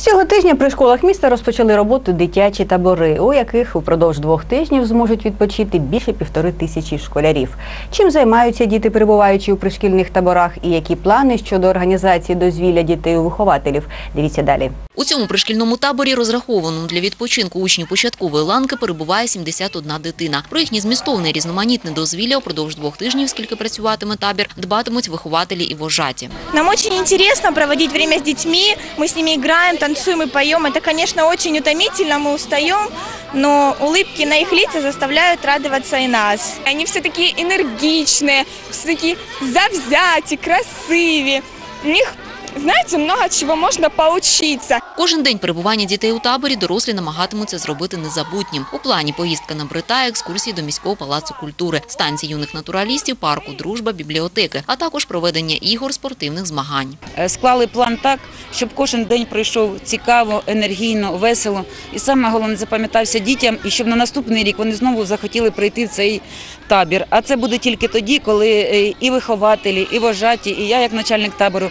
З цього тижня при школах міста розпочали роботу дитячі табори, у яких упродовж двох тижнів зможуть відпочити більше півтори тисячі школярів. Чим займаються діти, перебуваючи у пришкільних таборах, і які плани щодо організації дозвілля дітей у вихователів? Дивіться далі. У цьому пришкільному таборі, розрахованому для відпочинку учнів початкової ланки, перебуває 71 дитина. Про їхнє змістовне різноманітне дозвілля упродовж двох тижнів, скільки працюватиме табір, дбатимуть вихователі і вожаті. Нам очень интересно проводить время с детьми, мы с ними играем, танцуем и поем. Это, конечно, очень утомительно, мы устаем, но улыбки на их лица заставляют радоваться и нас. Они все такие энергичные, все такие завзяти, красивые. У них, знаете, много чего можно поучиться. Кожен день перебування дітей у таборі дорослі намагатимуться зробити незабутнім. У плані поїздка на Брита, екскурсії до міського палацу культури, станції юних натуралістів, парку Дружба, бібліотеки, а також проведення ігор спортивних змагань. Е, склали план так, щоб кожен день пройшов цікаво, енергійно, весело. І саме головне запам'ятався дітям, і щоб на наступний рік вони знову захотіли прийти в цей табір. А це буде тільки тоді, коли е, і вихователі, і вожаті, і я, як начальник табору,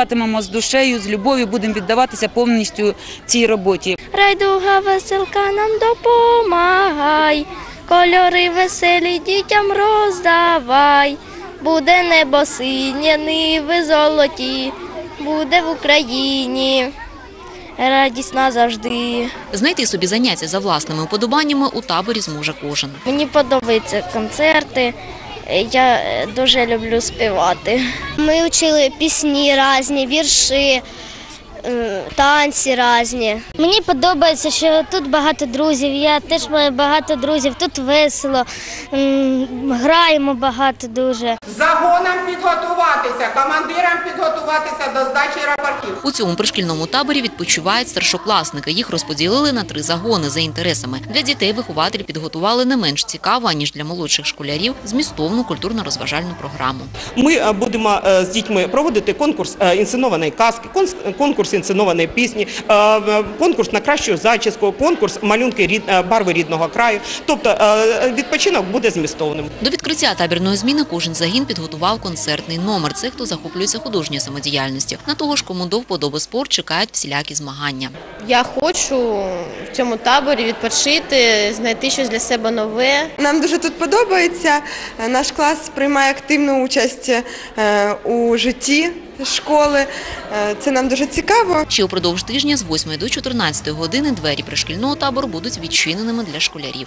працюватимемо з душею, з любов'ю, будемо віддаватися повністю цій роботі. Райдуга веселка нам допомагай, кольори веселі дітям роздавай. Буде небо синє, ниви золоті, буде в Україні. Радість назавжди. Знайти собі заняття за власними уподобаннями у таборі зможе кожен. Мені подобаються концерти. Я е, дуже люблю співати. Ми вчили пісні різні, вірші, танці різні. Мені подобається, що тут багато друзів. Я теж маю багато друзів, тут весело, граємо багато дуже. Загонам підготуватися, командирам підготуватися до здачі рапортів. У цьому пришкільному таборі відпочивають старшокласники. Їх розподілили на три загони за інтересами. Для дітей вихователі підготували не менш цікаву, аніж для молодших школярів, змістовну культурно-розважальну програму. Ми е, будемо е, з дітьми проводити конкурс е, інсценованої казки, конс- конкурс інсценованої пісні, е, конкурс на кращу зачіску, конкурс малюнки рід- е, барви рідного краю. Тобто е, відпочинок буде змістовним. До відкриття табірної зміни кожен загін підготував концертний номер. Це хто захоплюється художньою самодіяльністю. На того ж, кому до вподоби спорт, чекають всілякі змагання. Я хочу в цьому таборі відпочити, знайти щось для себе нове. Нам дуже тут подобається. Наш клас приймає активну участь у житті школи. Е, Це нам дуже цікаво. Ще упродовж тижня з 8 до 14 години двері пришкільного табору будуть відчиненими для школярів.